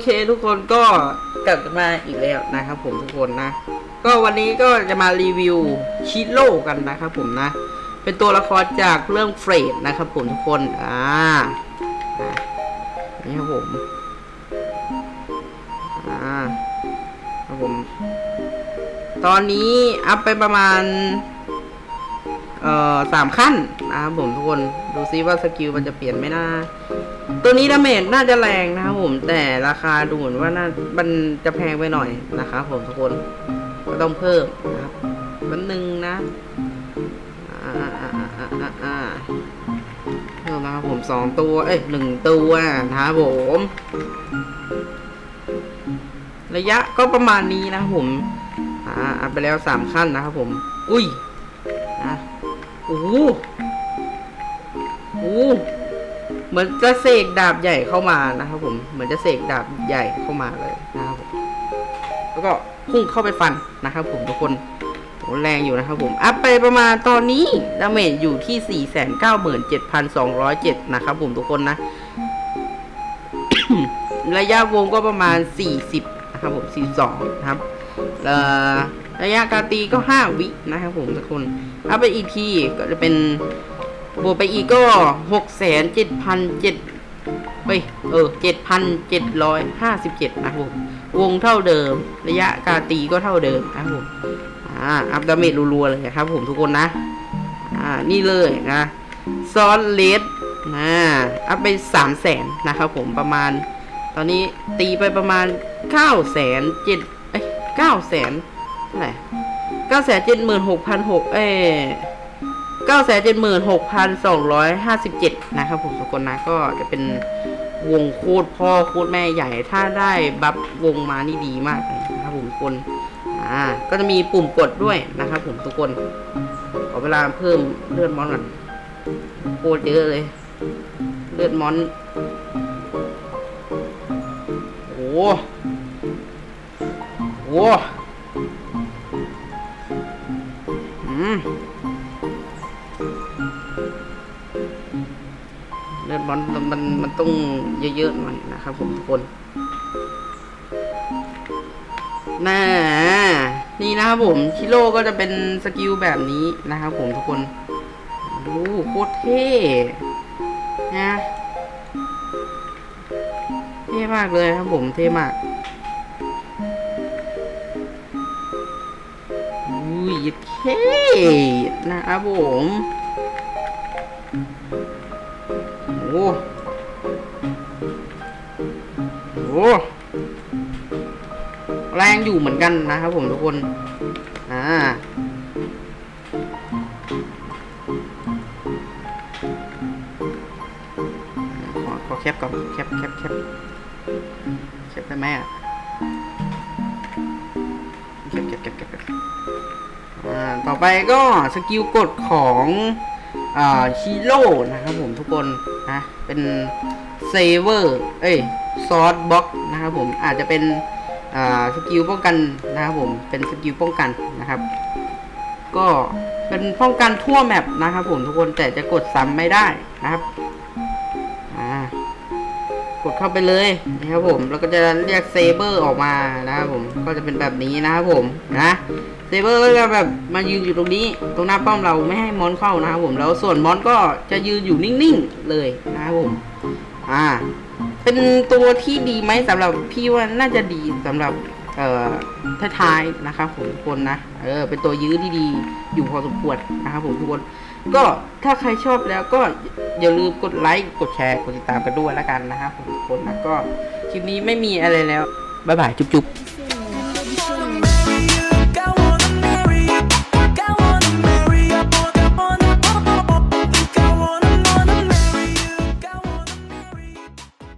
เคทุกคนก็กลับมาอีกแล้วนะครับผมทุกคนนะ ก็วันนี้ก็จะมารีวิวชิโร่กันนะครับผมนะ เป็นตัวละครจากเรื่องเฟรดนะครับผมทุกคนอ่านี่ครับผมอ่าครับผม ตอนนี้อัพไปประมาณ เอ่อสามขั้น นะครับผมทุกคนดูซิว่าสกิลมันจะเปลี่ยนไหมนะตัวนี้ดาเมจน่าจะแรงนะครับผมแต่ราคาดูเหมือนว่าน่ามันจะแพงไปหน่อยนะครับผมทุกคนก็ต้องเพิ่มนะครับมันหนึ่งนะอ่าอ่าอ่าอ่าอ่าอ่าเพิ่มนะครับผมสองตัว เอ้ยหนึ่งตัวนะครับผมระยะก็ประมาณนี้นะครับผม อ่าไปแล้วสามขั้นนะครับผม อุ้ยนะโอ้ โอ้เหมือนจะเสกดาบใหญ่เข้ามานะครับผม เหมือนจะเสกดาบใหญ่เข้ามาเลยนะครับผมแล้วก็พุ่งเข้าไปฟันนะครับผมทุกคนโหแรงอยู่นะครับผมอัพไปประมาณตอนนี้ดาเมจอยู่ที่ 497,207 นะครับผมทุกคนนะ ระยะวงก็ประมาณ 40 นะครับผม 42 นะครับระยะการตีก็ 5 วินะครับผมทุกคนอัพไปอีกทีก็จะเป็น บวกไปอีกก็6 7 7 0 0เฮ้ย เออ7,757นะครับเจ็ดนะผม วงเท่าเดิม ระยะการตีก็เท่าเดิมนะผม อ่า อัพดาเมจรัวๆเลยครับผมทุกคนนะ อ่า นี่เลยนะซอนเลสนะอัพไปสามแสนนะครับผมประมาณ ตอนนี้ตีไปประมาณเก้าแสนเจ็ดเอ้ยเก้าแสนเท่าไหร่เก้าแสนเจ็ดหมื่นหกพันหกเอ้ เก้าแสนเจ็ดหมื่นหกพันสองร้อยห้าสิบเจ็ดนะครับผมทุกคนนะก็จะเป็นวงโคตรพ่อโคตรแม่ใหญ่ ถ้าได้บัฟวงมานี่ดีมากเลยนะครับผมทุกคนอ่าก็จะมีปุ่มกดด้วยนะครับผมทุกคนขอเวลาเพิ่มเลือดมอนก่อนโคตรเยอะเลย เลือดมอนโอ้โหโอ้โหอืม เลือดมอนมันมันมันต้องเยอะๆหน่อยนะครับผมทุกคนน่านี่นะครับผมชิโร่ก็จะเป็นสกิลแบบนี้นะครับผมทุกคนดูโคตรเท่นะเท่มากเลยครับผมเท่มากอุ้ยเท่นะครับผม โอ้โหแรงอยู่เหมือนกันนะครับผมทุกคน อ่าขอขอแคปก่อนแคปแคปแคปแคปได้ไหมอะแคปแคปแคปแคปอ่า ต่อไปก็สกิลกดของ อ่าชิโร่นะครับผมทุกคนนะเป็นเซเวอร์เอ้ยซอสบ็อกนะครับผมอาจจะเป็นสกิลป้องกันนะครับผมเป็นสกิลป้องกันนะครับ ก็เป็นป้องกันทั่วแมปนะครับผมทุกคนแต่จะกดซ้ำไม่ได้นะครับ กดเข้าไปเลยนะครับผมแล้วก็จะเรียกเซเบอร์ออกมานะครับผมก็จะเป็นแบบนี้นะครับผมนะเซเบอร์ก็จะแบบมายืนอยู่ตรงนี้ตรงหน้าป้อมเราไม่ให้มอนเข้านะครับผมแล้วส่วนมอนก็จะยืนอยู่นิ่งๆเลยนะครับผมอ่าเป็นตัวที่ดีไหมสำหรับพี่ว่าน่าจะดีสำหรับเอ่อท้ายๆนะครับผมทุกคนนะเออเป็นตัวยื้อที่ดีอยู่พอสมควรนะครับผมทุกคน ก็ถ้าใครชอบแล้วก็อย่าลืมกดไลค์กดแชร์กดติดตามกันด้วยแล้วกันนะครับผมทุกคนนะก็คลิปนี้ไม่มีอะไรแล้วบ๊ายบายจุ๊บๆ